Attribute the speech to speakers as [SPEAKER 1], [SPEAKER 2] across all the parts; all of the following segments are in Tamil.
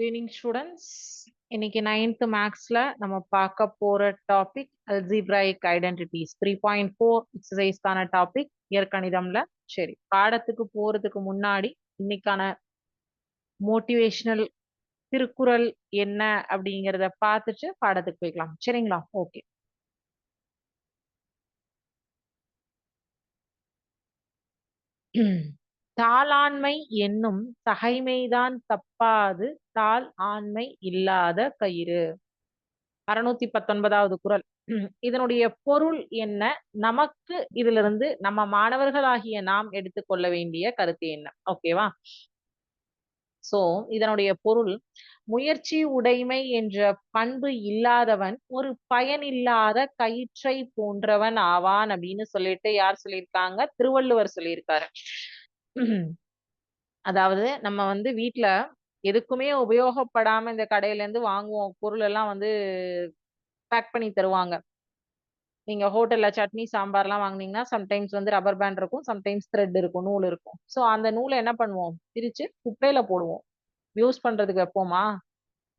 [SPEAKER 1] ஈவினிங் ஸ்டூடெண்ட்ஸ் இன்னைக்கு நைன்த் மேக்ஸ்ல நம்ம பார்க்க போற topic algebraic identities three point four எக்ஸசைஸ்க்கான topic இயற்கணிதம்ல. சரி பாடத்துக்கு போறதுக்கு முன்னாடி இன்னைக்கான மோட்டிவேஷனல் திருக்குறள் என்ன அப்படிங்கிறத பார்த்துட்டு பாடத்துக்கு போய்க்கலாம். சரிங்களா? ஓகே தாளாண்மை என்னும் தகைமைதான் தப்பாது தாள் ஆண்மை இல்லாத கயிறு. அறுநூத்தி பத்தொன்பதாவது குரல். இதனுடைய பொருள் என்ன? நமக்கு இதுல இருந்து நம்ம மாணவர்களாகிய நாம் எடுத்துக்கொள்ள வேண்டிய கருத்து என்ன? ஓகேவா சோ இதனுடைய பொருள் முயற்சி உடைமை என்ற பண்பு இல்லாதவன் ஒரு பயனில்லாத கயிற்றை போன்றவன் ஆவான் அப்படின்னு சொல்லிட்டு யார் சொல்லியிருக்காங்க? திருவள்ளுவர் சொல்லியிருக்காரு. அதாவது நம்ம வந்து வீட்ல எதுக்குமே உபயோகப்படாம இந்த கடையிலேருந்து வாங்குவோம். பொருள் எல்லாம் வந்து பேக் பண்ணி தருவாங்க. நீங்க ஹோட்டல்ல சட்னி சாம்பார்லாம் வாங்குனீங்கன்னா சம்டைம்ஸ் வந்து ரப்பர் பேண்ட் இருக்கும் சம்டைம்ஸ் த்ரெட் இருக்கும் நூல் இருக்கும். ஸோ அந்த நூலை என்ன பண்ணுவோம்? பிரிச்சு குப்பையில போடுவோம். யூஸ் பண்றதுக்கு வைப்போமா?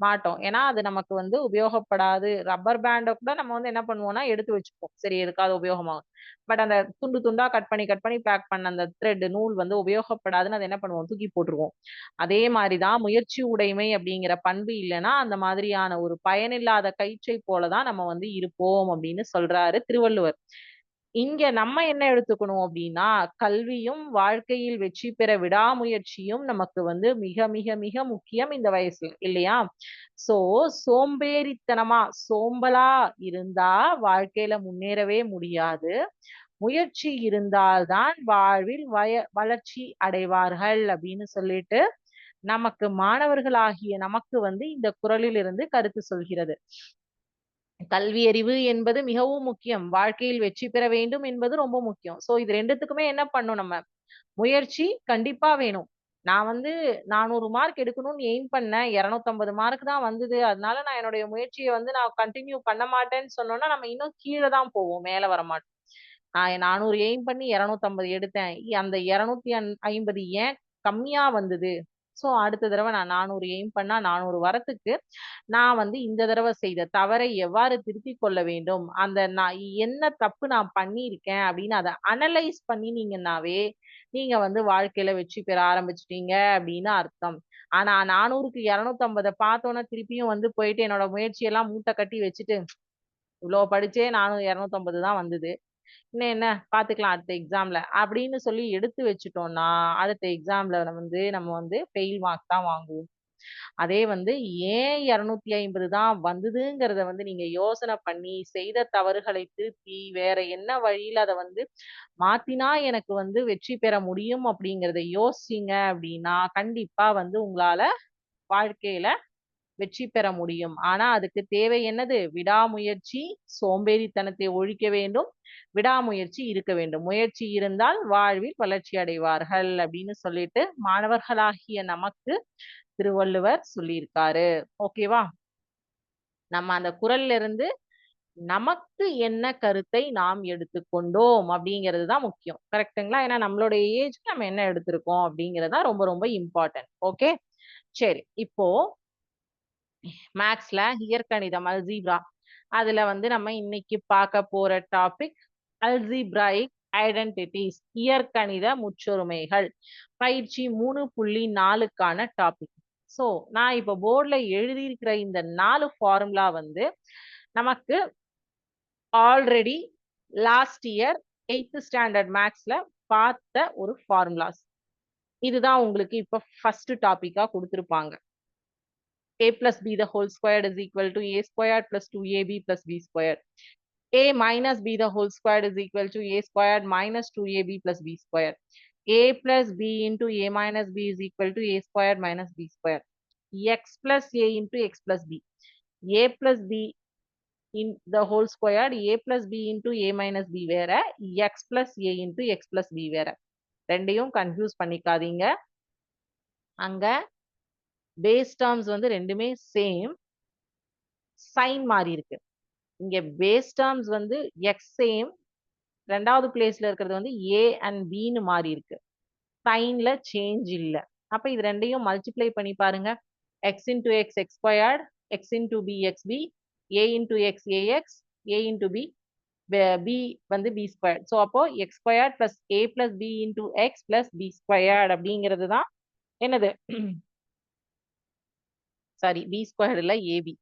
[SPEAKER 1] மாட்டோம். ஏன்னா அது நமக்கு வந்து உபயோகப்படாது. ரப்பர் பேண்டை கூட நம்ம வந்து என்ன பண்ணுவோம்னா எடுத்து வச்சுப்போம். சரி எதுக்காவது உபயோகமாகும். பட் அந்த துண்டு துண்டா கட் பண்ணி கட் பண்ணி பேக் பண்ண அந்த த்ரெட் நூல் வந்து உபயோகப்படாதுன்னு அதை என்ன பண்ணுவோம்? தூக்கி போட்டுருவோம். அதே மாதிரிதான் முயற்சி உடைமை அப்படிங்கிற பண்பு இல்லைன்னா அந்த மாதிரியான ஒரு பயனில்லாத கயிற்றை போலதான் நம்ம வந்து இருப்போம் அப்படின்னு சொல்றாரு திருவள்ளுவர். இங்க நம்ம என்ன எடுத்துக்கணும் அப்படின்னா கல்வியும் வாழ்க்கையில் வெற்றி பெற விடாமுயற்சியும் நமக்கு வந்து மிக மிக மிக முக்கியம் இந்த வயசுல இல்லையா? சோ சோம்பேறித்தனமா சோம்பலா இருந்தா வாழ்க்கையில முன்னேறவே முடியாது. முயற்சி இருந்தால்தான் வாழ்வில் வய வளர்ச்சி அடைவார்கள் அப்படின்னு சொல்லிட்டு நமக்கு மாணவர்களாகிய நமக்கு வந்து இந்த குரலில் இருந்து கருத்து சொல்கிறது. கல்வி அறிவு என்பது மிகவும் முக்கியம். வாழ்க்கையில் வெற்றி பெற வேண்டும் என்பது ரொம்ப முக்கியம். சோ இது ரெண்டுத்துக்குமே என்ன பண்ணும் நம்ம? முயற்சி கண்டிப்பா வேணும். நான் வந்து நானூறு மார்க் எடுக்கணும்னு எய்ம் பண்ணேன். இரநூத்தம்பது மார்க் தான் வந்தது. அதனால நான் என்னுடைய முயற்சியை வந்து நான் கண்டினியூ பண்ண மாட்டேன்னு சொன்னோம்னா நம்ம இன்னும் கீழே தான் போவோம். மேல வர மாட்டோம். நான் நானூறு எய்ம் பண்ணி இரநூத்தம்பது எடுத்தேன். அந்த இரநூத்தி ஐம்பது ஏன் கம்மியா வந்தது? ஸோ அடுத்த தடவை நான் நானூறு எய்ம் பண்ணா நானூறு வரத்துக்கு நான் வந்து இந்த தடவை செய்த தவறை எவ்வாறு திருத்தி கொள்ள வேண்டும்? அந்த நான் என்ன தப்பு நான் பண்ணியிருக்கேன் அப்படின்னு அதை அனலைஸ் பண்ணினீங்கன்னாவே நீங்க வந்து வாழ்க்கையில வெற்றி பெற ஆரம்பிச்சிட்டீங்க அப்படின்னு அர்த்தம். ஆனா நானூறுக்கு இரநூத்தம்பதை பார்த்தோன்னா திருப்பியும் வந்து போயிட்டு என்னோட முயற்சியெல்லாம் மூட்டை கட்டி வச்சுட்டு இவ்வளோ படிச்சே நானூறு இரநூத்தம்பது தான் வந்தது. இன்னும் என்ன பாத்துக்கலாம் அடுத்த எக்ஸாம்ல அப்படின்னு சொல்லி எடுத்து வச்சுட்டோம்னா அடுத்த எக்ஸாம்ல வந்து நம்ம வந்து ஃபெயில் மார்க் தான் வாங்குவோம். அதே வந்து ஏன் இருநூத்தி ஐம்பது தான் வந்ததுங்கிறத வந்து நீங்க யோசனை பண்ணி செய்த தவறுகளை திருத்தி வேற என்ன வழியில அதை வந்து மாத்தினா எனக்கு வந்து வெற்றி பெற முடியும் அப்படிங்கிறத யோசிங்க அப்படின்னா கண்டிப்பா வந்து உங்களால வாழ்க்கையில வெற்றி பெற முடியும். ஆனா அதுக்கு தேவை என்னது? விடாமுயற்சி சோம்பேறித்தனத்தை ஒழிக்க வேண்டும். விடாமுயற்சி இருக்க வேண்டும். முயற்சி இருந்தால் வாழ்வில் வளர்ச்சி அடைவார்கள் அப்படின்னு சொல்லிட்டு மாணவர்களாகிய நமக்கு திருவள்ளுவர் சொல்லியிருக்காரு. ஓகேவா நம்ம அந்த குரல்ல இருந்து நமக்கு என்ன கருத்தை நாம் எடுத்துக்கொண்டோம் அப்படிங்கிறது தான் முக்கியம். கரெக்டுங்களா ஏன்னா நம்மளுடைய ஏஜ்க்கு நம்ம என்ன எடுத்திருக்கோம் அப்படிங்கிறது தான் ரொம்ப ரொம்ப இம்பார்ட்டன்ட் ஓகே சரி. இப்போ மேக்ஸ்ல இயற்கணிதம் அல்ஜீப்ரா அதுல வந்து நம்ம இன்னைக்கு பார்க்க போற டாபிக் அல்ஜிப்ராயிக் ஐடென்டிட்டிஸ் இயற்கணித முற்றொருமைகள். பயிற்சி மூணு புள்ளி நாலுக்கான டாபிக் ஸோ நான் இப்போ போர்டில் எழுதியிருக்கிற இந்த நாலு ஃபார்முலா வந்து நமக்கு already last year eighth standard மேக்ஸ்ல பார்த்த ஒரு ஃபார்முலாஸ் இதுதான் உங்களுக்கு இப்போ ஃபர்ஸ்ட் டாப்பிக்காக கொடுத்துருப்பாங்க. A plus b the whole squared is equal to a squared plus 2ab plus b squared. a minus b the whole squared is equal to a squared minus 2ab plus b squared. a plus b into a minus b is equal to a squared minus b squared. x plus a into x plus b. a plus b in the whole squared a plus b into a minus b வேற x plus a into x plus b வேற ரெண்டையும் கன்ஃபியூஸ் பண்ணிக்காதீங்க அங்க பேஸ் டேர்ம்ஸ் வந்து ரெண்டுமே சேம் சைன் மாறி இருக்கு. இங்க பேஸ் டேர்ம்ஸ் வந்து எக்ஸ் சேம் ரெண்டாவது பிளேஸ்ல இருக்கிறது வந்து ஏ அண்ட் பின்னு மாறி இருக்கு. சைன்ல சேஞ்ச் இல்லை. அப்ப இது ரெண்டையும் மல்டிப்ளை பண்ணி பாருங்க. X into X X X into B X B A into X AX A into B B வந்து பி ஸ்கொயர்ட் ஸோ அப்போ X squared plus A plus B into X plus B squared அப்படிங்கிறது தான் என்னது? சாரி பி ஸ்கொயர்ட் இல்லை ஏபி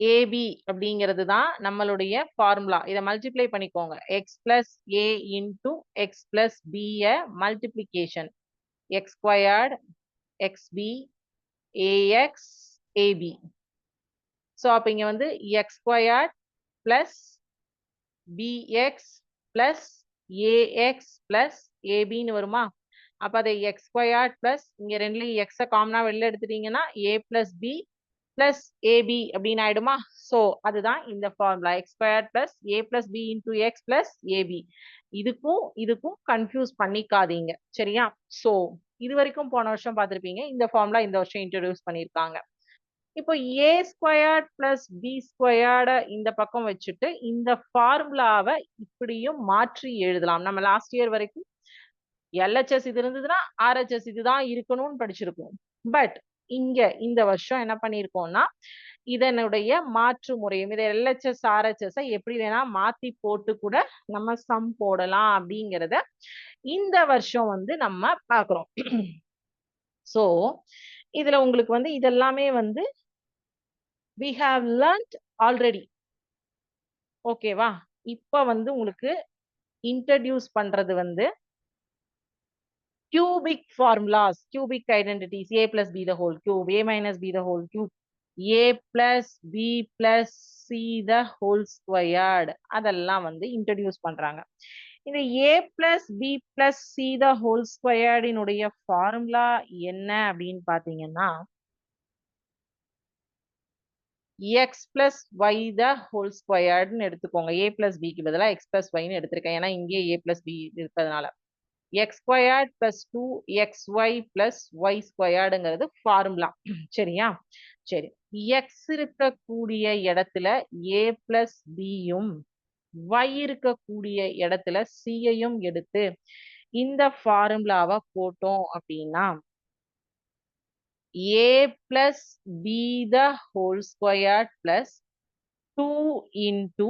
[SPEAKER 1] ஏபி அப்படிங்கிறது தான் நம்மளுடைய ஃபார்முலா இதை மல்டிப்ளை பண்ணிக்கோங்க. X plus A into X plus Piya multiplication X squared XB AX AB so அப்போ இங்கே வந்து X squared plus BX plus AX plus ஏபின்னு வருமா? அப்போ அதை எக்ஸ் ஸ்கொயர்ட் பிளஸ் இங்கே ரெண்டுலேயும் எக்ஸை காமனாக வெளில எடுத்துட்டீங்கன்னா A plus B plus AB அப்படின்னு ஆயிடுமா? ஸோ அதுதான் இந்த formula X square plus A plus B into X plus AB இதுக்கும் இதுக்கும் கன்ஃபியூஸ் பண்ணிக்காதீங்க. சரியா? ஸோ இது வரைக்கும் போன வருஷம் பார்த்துருப்பீங்க. இந்த ஃபார்முலா இந்த வருஷம் இன்ட்ரடியூஸ் பண்ணியிருக்காங்க. இப்போ ஏ ஸ்கொயர்ட் பிளஸ் பி ஸ்கொயர்டை இந்த பக்கம் வச்சுட்டு இந்த ஃபார்முலாவை இப்படியும் மாற்றி எழுதலாம். நம்ம லாஸ்ட் இயர் வரைக்கும் எல்ஹெச்எஸ் இது இருந்ததுன்னா ஆர்ஹெச்எஸ் இதுதான் இருக்கணும்னு படிச்சிருக்கோம் பட் இங்க இந்த வருஷம் என்ன பண்ணியிருக்கோம்னா இதனுடைய மாற்று முறையும் இதை எல்ஹெச்எஸ் ஆர்ஹெச்எஸ் எப்படி வேணா மாத்தி போட்டு கூட நம்ம சம் போடலாம் அப்படிங்கிறத இந்த வருஷம் வந்து நம்ம பார்க்குறோம். ஸோ இதுல உங்களுக்கு வந்து இதெல்லாமே வந்து வி ஹாவ் லேர்ன்ட் ஆல்ரெடி ஓகேவா இப்போ வந்து உங்களுக்கு இன்ட்ரடியூஸ் பண்றது வந்து cubic formulas, cubic identities A plus B the whole cube, a minus b the whole cube, a plus b plus c the whole squared அதெல்லாம் வந்து இன்ட்ரடியூஸ் பண்றாங்க இந்த A plus B plus C the whole ஸ்கொயர்டினுடைய formula என்ன அப்படின்னு பாத்தீங்கன்னா X plus Y the whole ஸ்கொயர்டுன்னு எடுத்துக்கோங்க ஏ பிளஸ் பிக்கு பதிலாக எக்ஸ் பிளஸ் ஒய்னு எடுத்திருக்கேன் ஏன்னா இங்கே ஏ பிளஸ் பி இருப்பதனால X squared plus two X Y plus Y ஸ்கொயர்டுங்கிறது formula சரியா? சரி. எக்ஸ் இருக்கக்கூடிய இடத்துல ஏ பிளஸ் பியும் ஒய் இருக்கக்கூடிய இடத்துல சியையும் எடுத்து இந்த ஃபார்முலாவை போட்டோம் அப்படின்னா A plus B the whole squared plus two into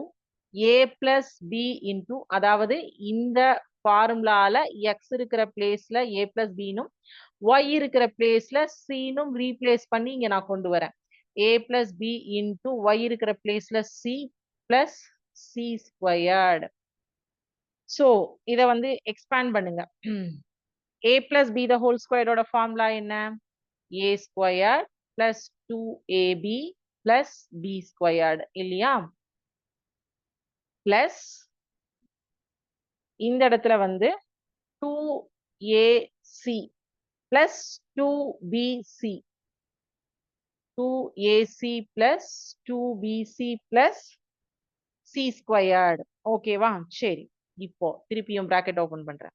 [SPEAKER 1] A plus B into அதாவது இந்த ஃபார்முலால எக்ஸ் இருக்கிற பிளேஸ்ல ஏ பிளஸ் பினும் ஒய் இருக்கிற பிளேஸ்ல சீனும் ரீப்ளேஸ் பண்ணி இங்க நான் கொண்டு வரேன். A plus B into Y இருக்கிற பிளேஸ்ல C plus C squared so இதை வந்து எக்ஸ்பேண்ட் பண்ணுங்க. A plus B the whole ஸ்கொயரோட ஃபார்முலா என்ன? A square plus two AB plus B squared இல்லையா? பிளஸ் இந்த இடத்துல வந்து two AC plus two BC two AC plus two BC plus C squared ஓகேவா சரி. இப்போ திருப்பியும் ப்ராக்கெட் ஓபன் பண்றேன்.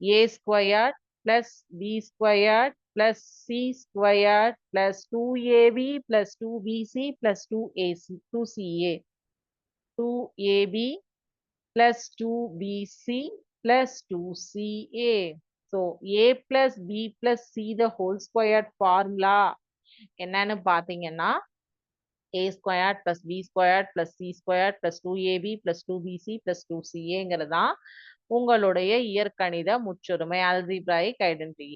[SPEAKER 1] A squared plus B squared plus C squared plus two AB plus two BC plus two AC two CA two AB plus 2bc plus 2ca. So, a plus b plus c the whole squared formula என்னன்னு பாத்தீங்கன்னா a squared plus b squared plus c squared plus 2ab plus 2bc plus 2caங்கிறது தான் உங்களுடைய இயற்கணித முற்றுரிமை அல்ஜிப்ராயிக் ஐடென்டிட்டி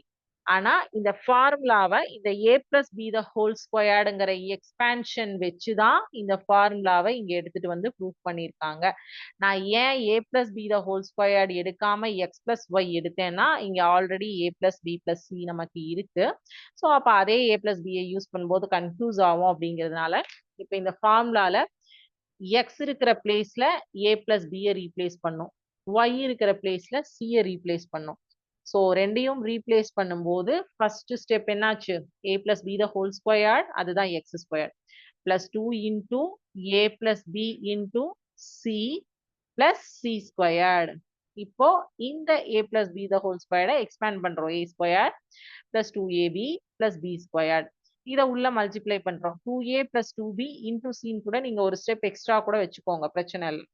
[SPEAKER 1] ஆனா இந்த ஃபார்முலாவை இந்த A plus B the whole ஸ்கொயர்டுங்கிற expansion வச்சுதான் இந்த ஃபார்முலாவை இங்க எடுத்துட்டு வந்து ப்ரூவ் பண்ணியிருக்காங்க நான் ஏன் A plus B the whole squared எடுக்காம எக்ஸ் பிளஸ் ஒய் எடுத்தேன்னா இங்க already A plus B plus C நமக்கு இருக்கு. ஸோ அப்ப அதே ஏ பிளஸ் பியை யூஸ் பண்ணும்போது கன்ஃபியூஸ் ஆகும் அப்படிங்கிறதுனால இப்ப இந்த ஃபார்முலால எக்ஸ் இருக்கிற பிளேஸ்ல ஏ பிளஸ் பியை ரீப்ளேஸ் பண்ணும். ஒய் இருக்கிற பிளேஸ்ல சியை ரீப்ளேஸ் பண்ணும். ஸோ ரெண்டையும் ரீப்ளேஸ் பண்ணும்போது ஃபர்ஸ்ட் ஸ்டெப் என்னாச்சு? A plus B the whole squared அதுதான் X squared plus two into A plus B into C plus C squared இப்போ இந்த ஏ பிளஸ் பி த ஹோல் ஸ்கொயர்டை எக்ஸ்பேண்ட் பண்றோம். A square plus two AB plus B squared இதை உள்ள மல்டிப்ளை பண்றோம். Two A plus two B into சின்னு கூட நீங்க ஒரு ஸ்டெப் எக்ஸ்ட்ரா கூட வச்சுக்கோங்க. பிரச்சனை இல்லை.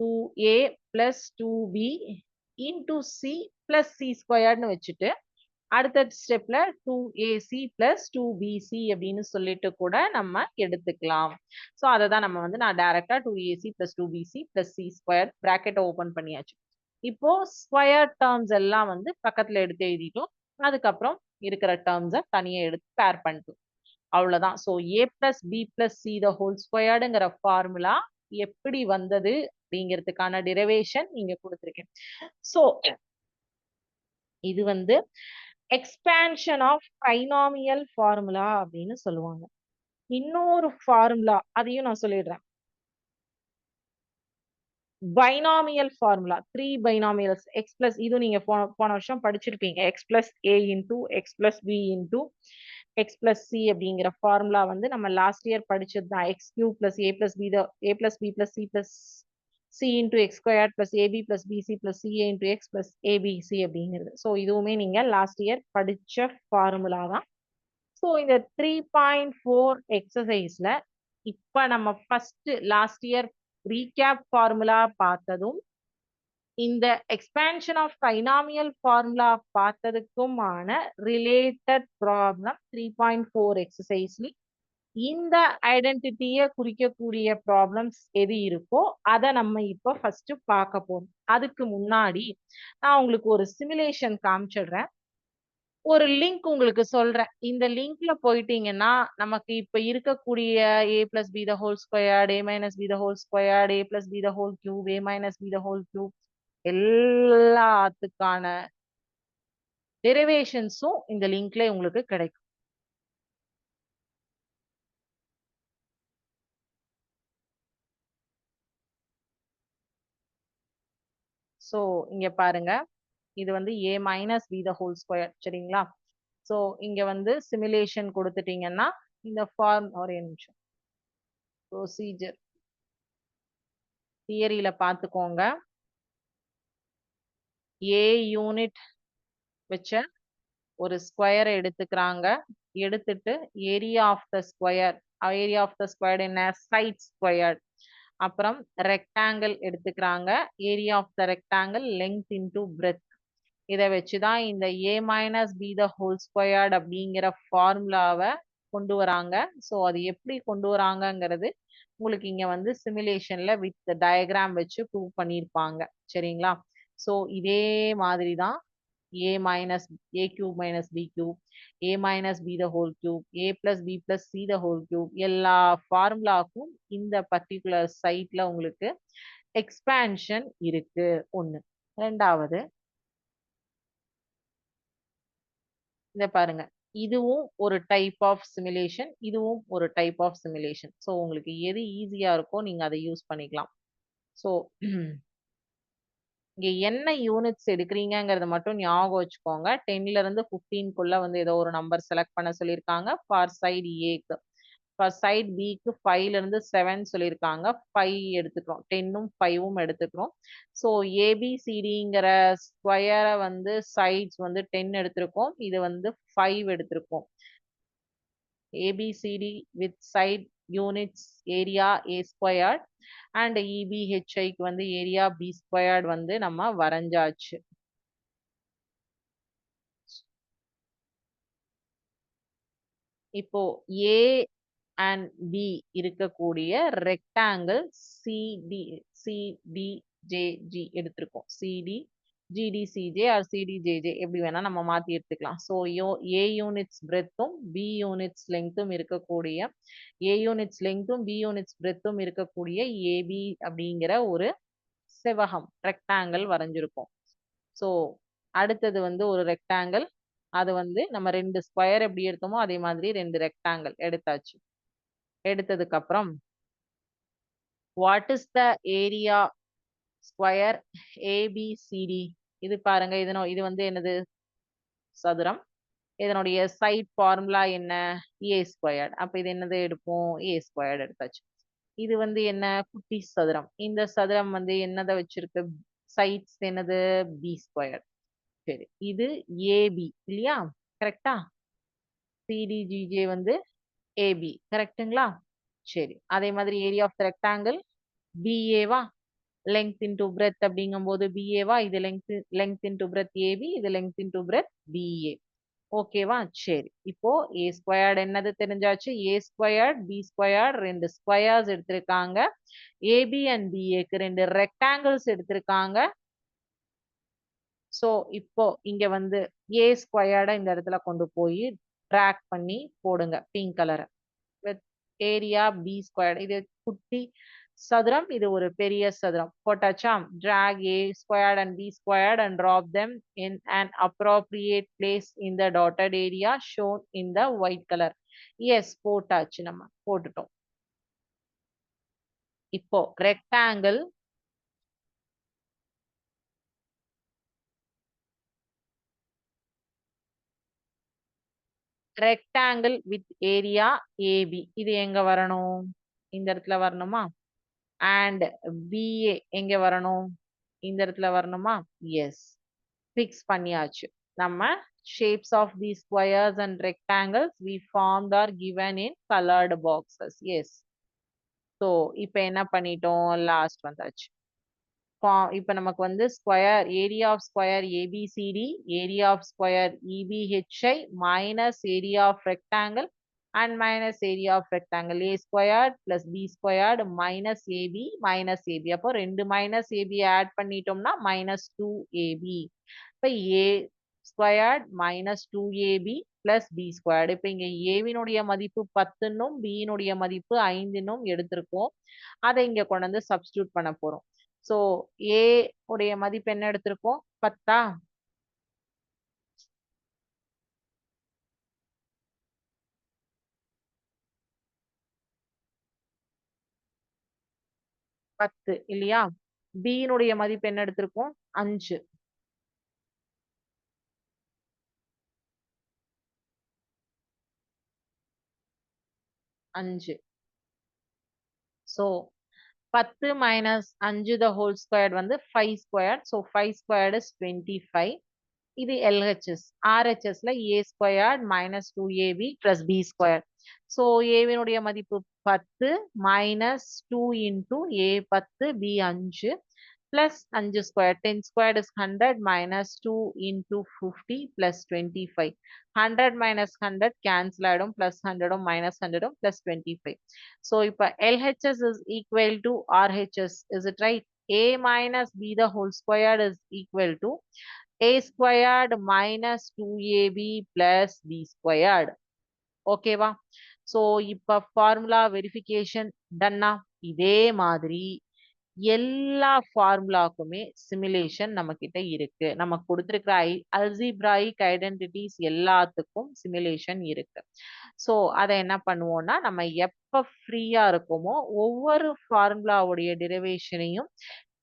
[SPEAKER 1] Two A plus two B into C plus C ஸ்கொயர்னு வச்சுட்டு அடுத்த ஸ்டெப்ல two AC plus two BC அப்படின்னு சொல்லிட்டு கூட நம்ம எடுத்துக்கலாம். ஸோ அதை தான் நம்ம வந்து நான் டைரக்டா two AC plus two BC plus C square ப்ராக்கெட்டை open பண்ணியாச்சு. இப்போ ஸ்கொயர் டேர்ம்ஸ் எல்லாம் வந்து பக்கத்துல எடுத்து எழுதிட்டோம். அதுக்கப்புறம் இருக்கிற டேர்ம்ஸை தனியாக எடுத்து பேர் பண்ணிட்டோம். அவ்வளோதான் so A plus B plus C the whole ஸ்கொயர்டுங்கிற formula எப்படி வந்தது அப்படிங்கிறதுக்கான டிரைவேஷன் நீங்க கொடுத்துருக்கேன் ஸோ இது வந்து எக்ஸ்பேன்ஷன் ஆஃப் பைனாமியல் ஃபார்முலா அப்படின்னு சொல்லுவாங்க. இன்னொரு ஃபார்முலா அதையும் நான் சொல்லிடுறேன். Binomial formula three binomials X plus இது நீங்க போன போன வருஷம் படிச்சிருப்பீங்க. X plus A into X plus B into X plus C அப்படிங்கிற ஃபார்முலா வந்து நம்ம லாஸ்ட் இயர் படிச்சது தான் X cube plus A plus B A plus B plus C plus C into X square plus AB plus BC plus CA into X plus ABC அப்படிங்கிறது. ஸோ இதுவுமே நீங்க லாஸ்ட் இயர் படிச்ச ஃபார்முலா தான். ஸோ இந்த த்ரீ பாயிண்ட் ஃபோர் எக்ஸசைஸ்ல இப்போ நம்ம first last year recap formula பார்த்ததும் இந்த expansion of binomial formula பார்த்ததுக்குமான related problem three point four எக்ஸசைஸ்லி இந்த ஐடென்டிட்டியை குறிக்கக்கூடிய ப்ராப்ளம்ஸ் எது இருக்கோ அதை நம்ம இப்போ ஃபர்ஸ்ட் பார்க்க போறோம். அதுக்கு முன்னாடி நான் உங்களுக்கு ஒரு சிமுலேஷன் காமிச்சிடுறேன். ஒரு லிங்க் உங்களுக்கு சொல்றேன். இந்த லிங்க்ல போயிட்டீங்கன்னா நமக்கு இப்ப இருக்கக்கூடிய A plus B the whole squared A minus B the whole squared A plus B the whole cube A minus B the whole cube எல்லாத்துக்கான டெரிவேஷன்ஸும் இந்த லிங்க்ல உங்களுக்கு கிடைக்கும். ஸோ இங்க பாருங்க. இது வந்து A minus B the whole square சரிங்களா? ஸோ இங்க வந்து சிமுலேஷன் கொடுத்துட்டீங்கன்னா இந்த ஃபார்ம் ஒரே நிமிஷம். ப்ரொசீஜர் தியரியில பார்த்துக்கோங்க ஏ யூனிட் வச்ச ஒரு ஸ்கொயரை எடுத்துக்கிறாங்க. எடுத்துட்டு area of the square area of the square என்ன? சைட் ஸ்கொயர் அப்புறம் ரெக்டாங்கிள் எடுத்துக்கிறாங்க. Area of the rectangle length into breadth இதை வச்சுதான் இந்த A minus B the whole squared அப்படிங்கிற ஃபார்முலாவை கொண்டு வராங்க. ஸோ அது எப்படி கொண்டு வராங்கங்கிறது உங்களுக்கு இங்க வந்து சிமுலேஷன்ல வித் டயக்ராம் வச்சு ப்ரூவ் பண்ணியிருப்பாங்க. சரிங்களா? ஸோ இதே மாதிரி தான் A minus A cube minus B cube, A minus b the whole cube, A plus b plus C the whole cube எல்லா ஃபார்முலாக்கும் இந்த பர்டிகுலர் சைட்ல உங்களுக்கு எக்ஸ்பேன்ஷன் இருக்கு. ஒன்று ரெண்டாவது இதை பாருங்க. இதுவும் ஒரு டைப் ஆஃப் சிமுலேஷன் இதுவும் ஒரு டைப் ஆஃப் சிமுலேஷன் ஸோ உங்களுக்கு எது ஈஸியா இருக்கோ நீங்க அதை யூஸ் பண்ணிக்கலாம். ஸோ இங்க என்ன யூனிட்ஸ் எடுக்கிறீங்கிறத மட்டும் ஞாபகம் வச்சுக்கோங்க. டென்ல இருந்து ஃபிஃப்டீன்குள்ள வந்து ஏதோ ஒரு நம்பர் செலக்ட் பண்ண சொல்லியிருக்காங்க. ஃபார் சைடு ஏக்கு ஃபார் சைடு பிக்கு ஃபைவ்ல இருந்து செவன் சொல்லியிருக்காங்க. ஃபைவ் எடுத்துக்கிறோம். டென்னும் ஃபைவும் எடுத்துக்கிறோம். ஸோ ஏபிசிடிங்கிற ஸ்கொயரை வந்து சைட்ஸ் வந்து டென் எடுத்திருக்கோம். இது வந்து ஃபைவ் எடுத்திருக்கோம். ABCD with side units area A squared and இபிஹெச்ஐக்கு வந்து ஏரியா பி ஸ்கொயர்ட் வந்து நம்ம வரைஞ்சாச்சு. இப்போ ஏ அண்ட் பி இருக்கக்கூடிய ரெக்டாங்கிள் சிடி சிடிஜேஜி எடுத்திருக்கோம். சிடி ஜிடிசிஜே ஆர் சிடிஜேஜே எப்படி வேணா நம்ம மாத்தி எடுத்துக்கலாம். ஸோ யோ ஏ யூனிட்ஸ் பிரெத்தும் பி யூனிட்ஸ் லெங்க்த்தும் இருக்கக்கூடிய ஏ யூனிட்ஸ் லெங்க்த்தும் பி யூனிட்ஸ் பிரெத்தும் இருக்கக்கூடிய ஏபி அப்படிங்கிற ஒரு செவகம் ரெக்டாங்கிள் வரைஞ்சிருக்கும் ஸோ அடுத்தது வந்து ஒரு ரெக்டாங்கிள் அது வந்து நம்ம ரெண்டு ஸ்கொயர் எப்படி எடுத்தோமோ அதே மாதிரி ரெண்டு ரெக்டாங்கிள் எடுத்தாச்சு. எடுத்ததுக்கு அப்புறம் what is the area square ABCD இது பாருங்க இதனோ இது வந்து என்னது? சதுரம். இதனுடைய சைட் ஃபார்முலா என்ன? ஏ ஸ்கொயர்ட் அப்போ இது என்னது எடுப்போம்? ஏ ஸ்கொயர்ட் எடுத்தாச்சு. இது வந்து என்ன? குட்டி சதுரம். இந்த சதுரம் வந்து என்னதை வச்சிருக்கு? சைட்ஸ் என்னது? பி ஸ்கொயர் சரி இது ஏபி இல்லையா? கரெக்டா சிடிஜிஜே வந்து ஏபி கரெக்டுங்களா சரி அதே மாதிரி ஏரியா ஆஃப் ரெக்டாங்கிள் பிஏவா லெங்த் இன்டூ பிரெத் அப்படிங்கும்போது பிஏவா இது length length into breadth AB இது லெங்த் இன்டூ பிரெத் பிஏ ஓகேவா சரி. இப்போ ஏ ஸ்கொயர்டு என்னது தெரிஞ்சாச்சு? ஏ ஸ்கொயர்ட் பி ஸ்கொயர்ட் ரெண்டு ஸ்கொயர்ஸ் எடுத்திருக்காங்க. ஏபி அண்ட் பிஏக்கு ரெண்டு ரெக்டாங்கிள்ஸ் எடுத்திருக்காங்க. ஸோ இப்போ இங்க வந்து ஏ ஸ்கொயர்டை இந்த இடத்துல கொண்டு போய் ட்ராக் பண்ணி போடுங்க பிங்க் கலரை வித் ஏரியா பி ஸ்கொயர்டு இது குட்டி சதுரம் இது ஒரு பெரிய சதுரம் போட்டாச்சா drag a squared and b squared and drop them in an appropriate place in the dotted area shown in the white color yes போட்டாச்சு நம்ம போட்டுட்டோம் இப்போ rectangle rectangle with area AB இது எங்க வரணும் இந்த இடத்துல வரணுமா and BA எங்க வரணும்? இந்த இடத்துல வரணுமா? எஸ் ஃபிக்ஸ் பண்ணியாச்சு. நம்ம shapes of these squares and rectangles we formed are given in colored boxes. Yes. So இப்ப என்ன பண்ணிட்டோம்? லாஸ்ட் வந்தாச்சு. இப்ப நமக்கு வந்து square area of square ABCD area of square EBHI minus area of rectangle and minus area of rectangle a squared plus b squared minus ab minus ab அப்போ ரெண்டு minus ab ஆட் பண்ணிட்டோம்னா minus 2ab இப்போ a squared minus 2ab plus b squared. இப்போ இங்க a மதிப்பு பத்துன்னும் b மதிப்பு ஐந்துன்னும் எடுத்திருக்கோம். அதை இங்க கொண்டு வந்து சப்ஸ்டியூட் பண்ண போறோம். ஸோ a உடைய மதிப்பு என்ன எடுத்திருக்கோம்? பத்தா? பத்து இல்லையா? பியினுடைய மதிப்பு என்ன எடுத்திருக்கோம்? அஞ்சு. அஞ்சு. ஸோ பத்து மைனஸ் அஞ்சு த ஹோல் ஸ்கொயர்ட் வந்து five squared so five squared is twenty five இது LHS ஆர்ஹெச்எஸ்ல A squared minus two AB plus B square so ஏவினுடைய மதிப்பு பத்து மைனஸ் டூ இன்டூ ஏ பத்து பி அஞ்சு பிளஸ் அஞ்சு square ten square is hundred minus two into fifty plus twenty five hundred minus hundred cancel ஆகிடும் பிளஸ் ஹண்ட்ரடும் மைனஸ் ஹண்ட்ரடும் பிளஸ் டுவெண்ட்டி ஃபைவ் ஸோ இப்போ LHS is equal to RHS is it right A minus B the whole squared is equal to a squared minus 2ab plus b squared. ஓகேவா ஸோ இப்போ ஃபார்முலா வெரிஃபிகேஷன் டன்னா இதே மாதிரி எல்லா ஃபார்முலாக்குமே சிமுலேஷன் நம்ம கிட்ட இருக்கு. நம்ம கொடுத்துருக்கிற ஐ அல்ஜிப்ராயிக் ஐடென்டிட்டிஸ் எல்லாத்துக்கும் சிமுலேஷன் இருக்கு. ஸோ அதை என்ன பண்ணுவோம்னா நம்ம எப்போ ஃப்ரீயா இருக்கோமோ ஒவ்வொரு ஃபார்முலாவுடைய டெரிவேஷனையும்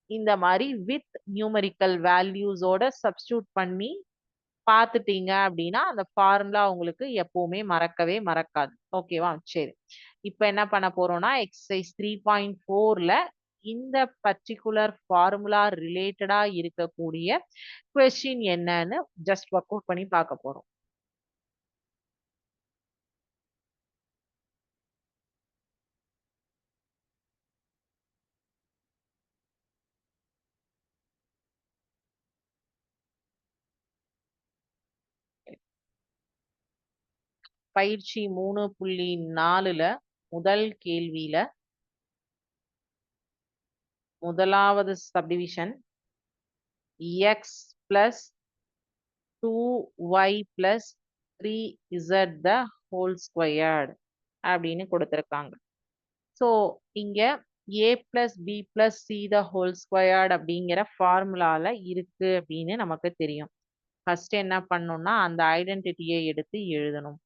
[SPEAKER 1] இந்த மாதிரி வித் நியூமரிக்கல் வேல்யூஸோட சப்ஸ்டியூட் பண்ணி பார்த்துட்டீங்க அப்படின்னா அந்த ஃபார்முலா உங்களுக்கு எப்பவுமே மறக்கவே மறக்காது. ஓகேவா சரி. இப்போ என்ன பண்ண போறோம்னா எக்ஸசைஸ் த்ரீ பாயிண்ட் ஃபோர்ல இந்த பர்டிகுலர் ஃபார்முலா ரிலேட்டடா இருக்கக்கூடிய கொஸ்டின் என்னன்னு ஜஸ்ட் ஒர்க் அவுட் பண்ணி பார்க்க போறோம். பயிற்சி மூணு புள்ளி நாலுல முதல் கேள்வியில முதலாவது subdivision X plus two Y plus three Z the whole squared அப்படின்னு கொடுத்துருக்காங்க. ஸோ இங்கே A plus B plus C the whole squared அப்படிங்கிற ஃபார்முலாவில் இருக்குது அப்படின்னு நமக்கு தெரியும். ஃபஸ்ட்டு என்ன பண்ணணும்னா அந்த ஐடென்டிட்டியை எடுத்து எழுதணும்.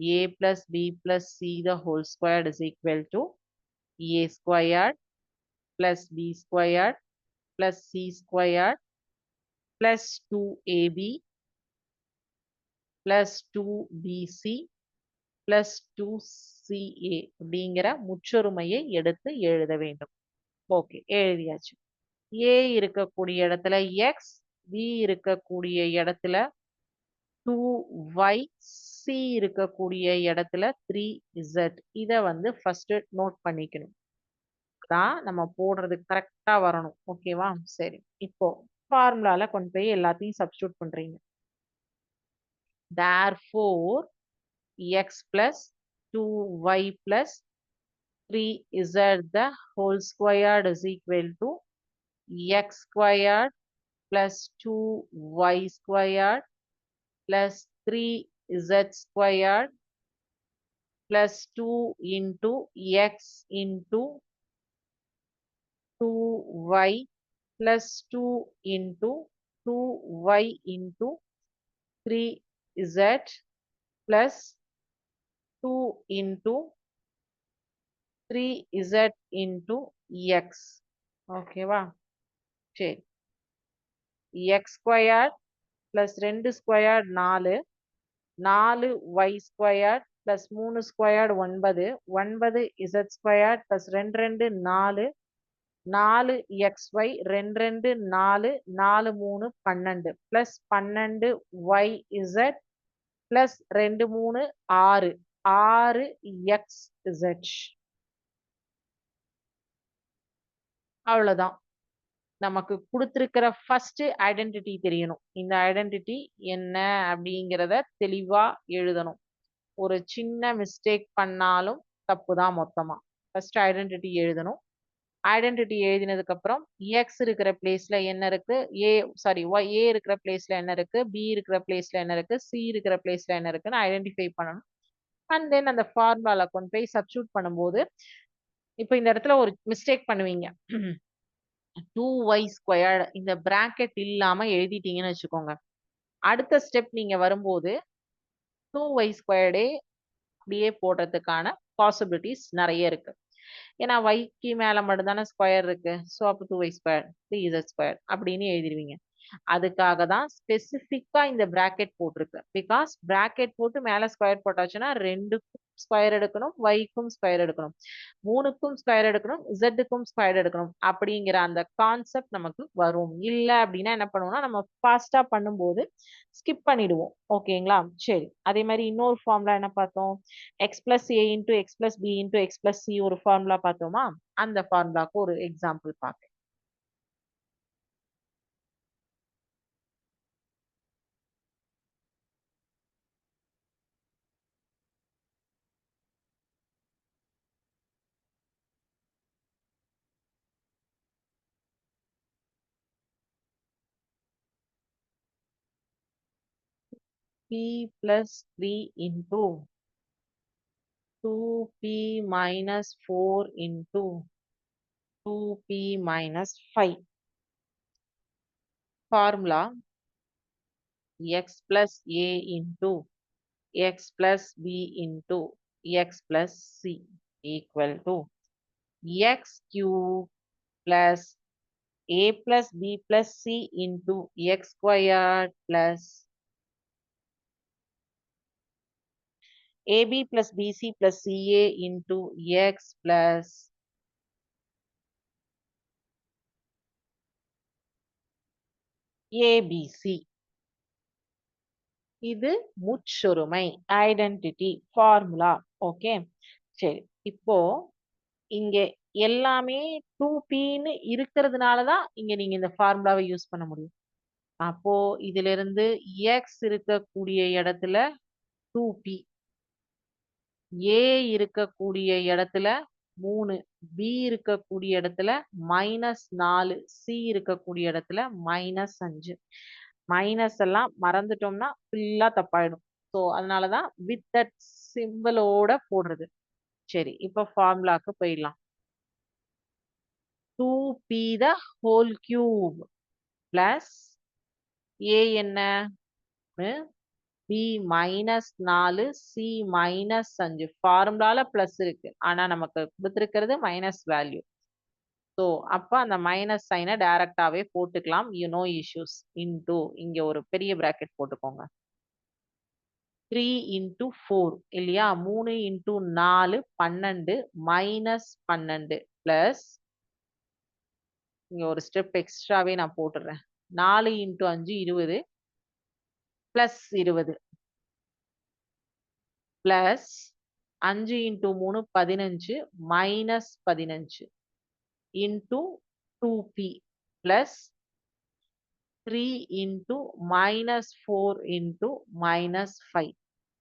[SPEAKER 1] A plus b plus c the whole squared is equal to a squared plus b squared plus c squared plus 2ab plus 2bc plus 2ca அப்படிங்கிற முற்றொருமையை எடுத்து எழுத வேண்டும் ஓகே எழுதியாச்சு a இருக்கக்கூடிய இடத்துல x b இருக்கக்கூடிய இடத்துல டூ ஒய் சி இருக்கக்கூடிய இடத்துல த்ரீ இசட். இதை வந்து ஃபர்ஸ்ட் நோட் பண்ணிக்கணும். தான் நம்ம போடுறது கரெக்டாக வரணும். ஓகேவா சரி. இப்போ ஃபார்முலால கொண்டு போய் எல்லாத்தையும் சப்ஸ்டியூட் பண்றீங்க. Therefore X plus two Y plus three Z the whole squared is equal to X squared plus two Y squared plus three z square plus 2 into x into 2y plus 2 into 2y into 3z plus 2 into 3z into x. Okay, wow. சரி x square plus 2 square 4 நாலு ஒய் ஸ்கொயர்ட் ப்ளஸ் மூணு ஸ்கொயர்டு ஒன்பது ஒன்பது இசட் ஸ்கொயர்ட் ப்ளஸ் ரெண்டு ரெண்டு நாலு நாலு எக்ஸ் ஒய் ரெண்டு ரெண்டு நாலு நாலு மூணு பன்னெண்டு ப்ளஸ் பன்னெண்டு ஒய் இசட் ப்ளஸ் ரெண்டு மூணு ஆறு ஆறு எக்ஸ் இசட் அவ்வளோதான் நமக்கு கொடுத்துருக்கிற ஃபர்ஸ்ட் ஐடென்டிட்டி தெரியணும். இந்த ஐடென்டிட்டி என்ன அப்படிங்கிறத தெளிவா எழுதணும். ஒரு சின்ன மிஸ்டேக் பண்ணாலும் தப்பு தான் மொத்தமா. ஃபர்ஸ்ட் ஐடென்டிட்டி எழுதணும். ஐடென்டிட்டி எழுதினதுக்கு அப்புறம் எக்ஸ் இருக்கிற பிளேஸ்ல என்ன இருக்கு? ஏ சாரி ஏ இருக்கிற பிளேஸ்ல என்ன இருக்கு? பி இருக்கிற பிளேஸ்ல என்ன இருக்கு? சி இருக்கிற பிளேஸ்ல என்ன இருக்குன்னு ஐடென்டிஃபை பண்ணணும். அண்ட் தென் அந்த ஃபார்முலால கொண்டு போய் சப்ஸ்டியூட் பண்ணும்போது இப்போ இந்த இடத்துல ஒரு மிஸ்டேக் பண்ணுவீங்க. டூ ஒய் ஸ்கொயர்டு இந்த பிராக்கெட் இல்லாம எழுதிட்டீங்கன்னு வச்சுக்கோங்க. அடுத்த ஸ்டெப் நீங்க வரும்போது டூ ஒய் ஸ்கொயர்டே அப்படியே போடுறதுக்கான பாசிபிலிட்டிஸ் நிறைய இருக்கு. ஏன்னா ஒய்க்கு மேல மட்டும்தானே ஸ்கொயர் இருக்கு. ஸோ அப்போ two Y square three Z square அப்படின்னு எழுதிடுவீங்க. அதுக்காக தான் ஸ்பெசிஃபிக்கா இந்த பிராக்கெட் போட்டிருக்கு. பிகாஸ் பிராக்கெட் போட்டு மேல ஸ்கொயர் போட்டாச்சுன்னா ரெண்டுக்கும் ஸ்கொயர் எடுக்கணும் ஒய்க்கும் ஸ்கொயர் எடுக்கணும். மூணுக்கும் ஸ்கொயர் எடுக்கணும் இசட்டுக்கும் ஸ்கொயர் எடுக்கணும். அப்படிங்கிற அந்த கான்செப்ட் நமக்கு வரும். இல்லை அப்படின்னா என்ன பண்ணுவோம்னா நம்ம ஃபாஸ்டா பண்ணும்போது ஸ்கிப் பண்ணிடுவோம். ஓகேங்களா சரி. அதே மாதிரி இன்னொரு ஃபார்ம்லா என்ன பார்த்தோம்? X plus A into X plus B into X plus C ஒரு ஃபார்முலா பார்த்தோமா? அந்த ஃபார்முலாக்கு ஒரு எக்ஸாம்பிள் பார்க்க p plus 3 into 2p minus 4 into 2p minus 5. Formula x plus a into x plus b into x plus c equal to x cube plus a plus b plus c into x squared plus AB plus BC plus CA into X plus ABC. இது முச்சொருமை ஐடென்டிட்டி ஃபார்முலா ஓகே சரி. இப்போ இங்க எல்லாமே டூ பின்னு இருக்கிறதுனால தான் இங்க நீங்க இந்த ஃபார்முலாவை யூஸ் பண்ண முடியும். அப்போ இதுல இருந்து எக்ஸ் இருக்கக்கூடிய இடத்துல டூ பி ஏ இருக்கக்கூடிய இடத்துல மூணு பி இருக்கக்கூடிய இடத்துல மைனஸ் நாலு சி இருக்கக்கூடிய இடத்துல மைனஸ் அஞ்சு. மைனஸ் எல்லாம் மறந்துட்டோம்னா ஃபுல்லா தப்பாயிடும். ஸோ அதனாலதான் வித் தட் சிம்பிளோட போடுறது. சரி இப்போ ஃபார்முலாக்கு போயிடலாம். Two B the whole cube plus A என்ன? பி மைனஸ் நாலு சி மைனஸ் அஞ்சு. ஃபார்முலால பிளஸ் இருக்கு. ஆனா நமக்கு கொடுத்துருக்கிறது மைனஸ் வேல்யூ ஸோ அப்போ அந்த மைனஸ் சைனை டைரக்டாவே போட்டுக்கலாம். யூ நோ இஷ்யூஸ் இன்டூ இங்க ஒரு பெரிய பிராக்கெட் போட்டுக்கோங்க. த்ரீ இன்டூ ஃபோர் இல்லையா? மூணு இன்டூ நாலு பன்னெண்டு மைனஸ் பன்னெண்டு பிளஸ் இங்க ஒரு ஸ்டெப் எக்ஸ்ட்ராவே நான் போட்டுடுறேன் நாலு இன்டூ அஞ்சு இருபது. பிளஸ் இருபது. பிளஸ் அஞ்சு இன்டூ மூணு பதினஞ்சு மைனஸ் பதினஞ்சு into two B plus three into minus four into minus five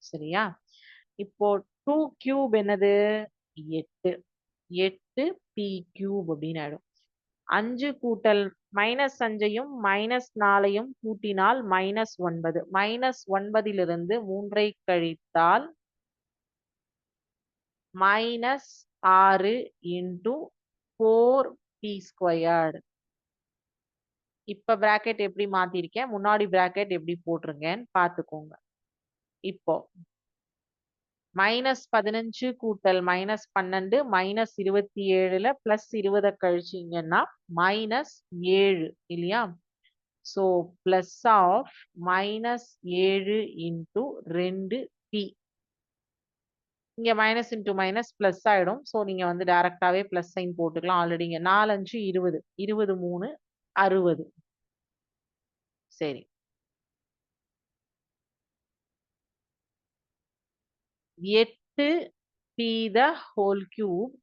[SPEAKER 1] சரியா? இப்போ டூ கியூப் என்னது? எட்டு. எட்டு பி கியூப் அப்படின்னு ஆயிடும். அஞ்சு கூட்டல் மைனஸ் அஞ்சையும் மைனஸ் நாலையும் கூட்டினால் மைனஸ் ஒன்பது. மைனஸ் ஒன்பதிலிருந்து மூன்றை கழித்தால் மைனஸ் ஆறு இன்டூ ஃபோர் பி ஸ்கொயர்டு இப்போ பிராக்கெட் எப்படி மாற்றிருக்கேன் முன்னாடி பிராக்கெட் எப்படி போட்டிருங்கன்னு பார்த்துக்கோங்க. இப்போ மைனஸ் பதினஞ்சு கூட்டல் மைனஸ் பன்னெண்டு மைனஸ் இருபத்தி ஏழுல பிளஸ் இருபதை கழிச்சிங்கன்னா மைனஸ் ஏழு இல்லையா? ஸோ பிளஸ் ஆஃப் மைனஸ் ஏழு இன்ட்டு ரெண்டு பி இங்கே மைனஸ் இன்டூ மைனஸ் பிளஸ் ஆகிடும் ஸோ நீங்கள் வந்து டேரெக்டாகவே பிளஸ் சைன் போட்டுக்கலாம் ஆல்ரெடிங்க நாலஞ்சு இருபது. இருபது மூணு அறுபது. சரி. எட்டு B the whole cube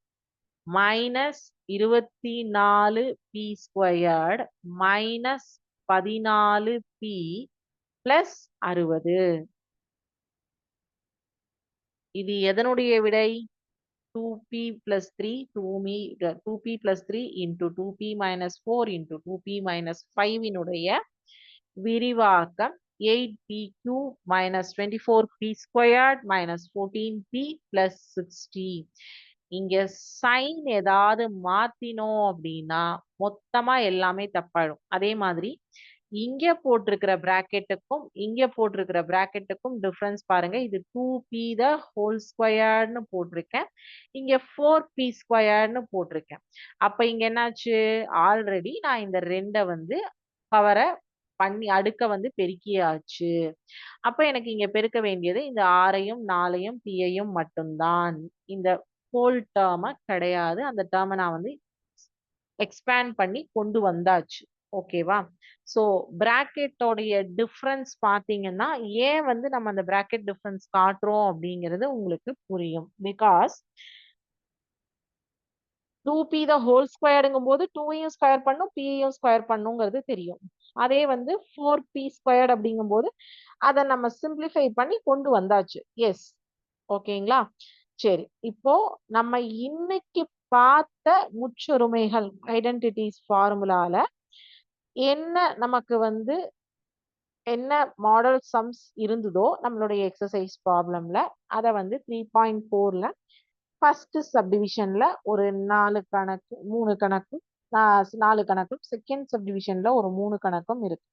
[SPEAKER 1] minus இருபத்தி நாலு பி ஸ்கொயர்ட் மைனஸ் பதினாலு பி பிளஸ் அறுபது. இது எதனுடைய விடை? Two B plus three two me two B plus three into two B minus four into two B minus ஃபைவினுடைய விரிவாக்கம் eight B cube minus twenty four B squared minus fourteen B plus sixty இங்க சைன் ஏதாவது மாத்தினோம் அப்படின்னா மொத்தமா எல்லாமே தப்பாயிடும். அதே மாதிரி இங்க போட்டிருக்கிற பிராக்கெட்டுக்கும் இங்க போட்டிருக்கிற பிராக்கெட்டுக்கும் டிஃபரன்ஸ் பாருங்க. இது டூ பி த ஹோல் ஸ்கொயர்னு போட்டிருக்கேன். இங்க ஃபோர் பி ஸ்கொயர்னு போட்டிருக்கேன். அப்ப இங்க என்னாச்சு? ஆல்ரெடி நான் இந்த ரெண்டை வந்து பவரை பண்ணி அடுக்க வந்து பெருக்கியாச்சு. அப்ப எனக்கு இங்க பெருக்க வேண்டியது இந்த ஆறையும் நாலையும் பியையும் மட்டும்தான். இந்த ஹோல் டேர்ம கிடையாது. அந்த டேர்மை நான் வந்து எக்ஸ்பேண்ட் பண்ணி கொண்டு வந்தாச்சு. ஓகேவா ஸோ பிராக்கெட்டோடைய டிஃப்ரென்ஸ் பார்த்தீங்கன்னா ஏன் வந்து நம்ம அந்த பிராக்கெட் டிஃப்ரென்ஸ் காட்டுறோம் அப்படிங்கிறது உங்களுக்கு புரியும். Because two B the whole ஸ்கொயருங்கும் போது டூவையும் ஸ்கொயர் பண்ணும் பியையும் ஸ்கொயர் பண்ணுங்கிறது தெரியும். அதே வந்து ஃபோர் பி ஸ்கொயர்ட் அப்படிங்கும் போது அதை நம்ம சிம்பிளிஃபை பண்ணி கொண்டு வந்தாச்சு. எஸ் ஓகேங்களா? சரி. இப்போ நம்ம இன்னைக்கு பார்த்த முச்சொருமைகள் ஐடென்டிட்டிஸ் ஃபார்முலால என்ன நமக்கு வந்து என்ன மாடல் சம்ஸ் இருந்ததோ நம்மளுடைய எக்ஸசைஸ் ப்ராப்ளம்ல அதை வந்து த்ரீ பாயிண்ட் ஃபோர்ல ஃபர்ஸ்ட் சப்டிவிஷன்ல ஒரு நாலு கணக்கு மூணு கணக்கு நாலு கணக்கும் செகண்ட் சப்டிவிஷன்ல ஒரு மூணு கணக்கும் இருக்கு.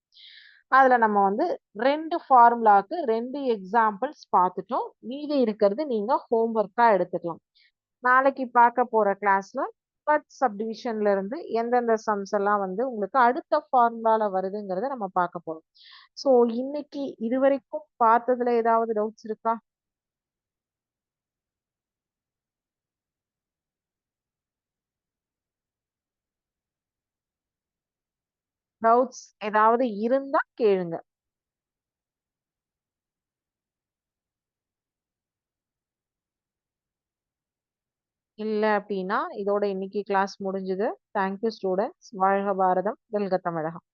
[SPEAKER 1] அதுல நம்ம வந்து ரெண்டு ஃபார்முலாக்கு ரெண்டு எக்ஸாம்பிள்ஸ் பார்த்துட்டோம் மீதி இருக்கிறது நீங்க ஹோம்ஒர்க்கா எடுத்துக்கலாம். நாளைக்கு பார்க்க போற கிளாஸ்ல பட் சப்டிவிஷன்ல இருந்து எந்தெந்த சம்ஸ் எல்லாம் வந்து உங்களுக்கு அடுத்த ஃபார்முலால வருதுங்கிறத நம்ம பார்க்க போறோம். ஸோ இன்னைக்கு இது வரைக்கும் பார்த்ததுல ஏதாவது டவுட்ஸ் இருக்கா? டவுட்ஸ் ஏதாவது இருந்தா கேளுங்க. இல்லை அப்படின்னா இதோட இன்னைக்கு கிளாஸ் முடிஞ்சுது. தேங்க்யூ ஸ்டூடெண்ட்ஸ் வாழ்க பாரதம். வெல்க தமிழகம்.